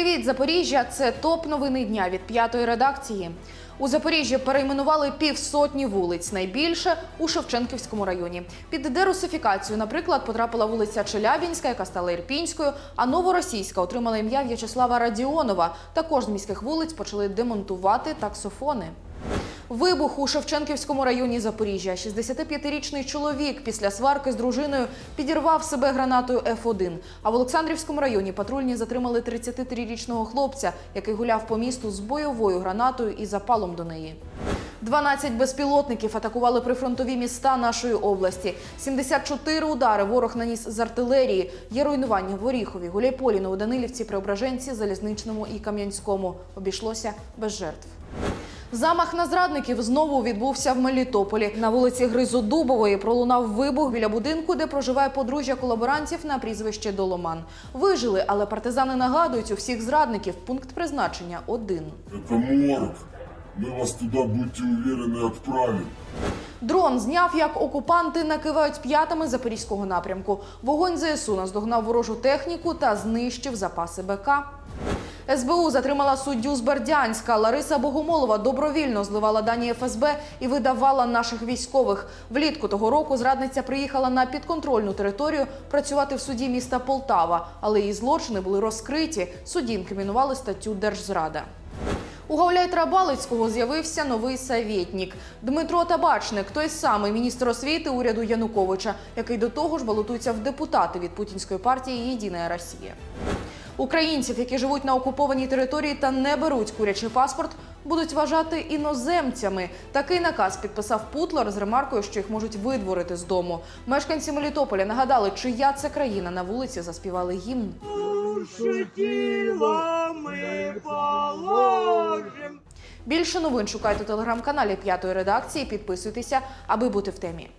Привіт, Запоріжжя! Це топ новини дня від п'ятої редакції. У Запоріжжі перейменували півсотні вулиць, найбільше у Шевченківському районі. Під дерусифікацію, наприклад, потрапила вулиця Челябінська, яка стала Ірпінською, а новоросійська отримала ім'я В'ячеслава Радіонова. Також з міських вулиць почали демонтувати таксофони. Вибух у Шевченківському районі Запоріжжя. 65-річний чоловік після сварки з дружиною підірвав себе гранатою Ф1. А в Олександрівському районі патрульні затримали 33-річного хлопця, який гуляв по місту з бойовою гранатою і запалом до неї. 12 безпілотників атакували прифронтові міста нашої області. 74 удари ворог наніс з артилерії. Є руйнування в Оріхові, Гуляйполі, Новоданилівці, Преображенці, Залізничному і Кам'янському. Обійшлося без жертв. Замах на зрадників знову відбувся в Мелітополі. На вулиці Гризодубової пролунав вибух біля будинку, де проживає подружжя колаборантів на прізвище Доломан. Вижили, але партизани нагадують у всіх зрадників пункт призначення один. Это морг. Мы вас туда, будьте уверены, отправим. Дрон зняв, як окупанти накивають п'ятами запорізького напрямку. Вогонь ЗСУ наздогнав ворожу техніку та знищив запаси БК. СБУ затримала суддю з Бердянська. Лариса Богомолова добровільно зливала дані ФСБ і видавала наших військових. Влітку того року зрадниця приїхала на підконтрольну територію працювати в суді міста Полтава, але її злочини були розкриті. Судді інкримінували статтю Держзрада. У Гауляйтра Балицького з'явився новий савєтнік Дмитро Табачник, той самий міністр освіти уряду Януковича, який до того ж балотується в депутати від путінської партії Єдина Росія. Українців, які живуть на окупованій території та не беруть курячий паспорт, будуть вважати іноземцями. Такий наказ підписав Путлер з ремаркою, що їх можуть видворити з дому. Мешканці Мелітополя нагадали, чия це країна на вулиці заспівали гімн. Більше новин шукайте у телеграм-каналі п'ятої редакції. Підписуйтеся, аби бути в темі.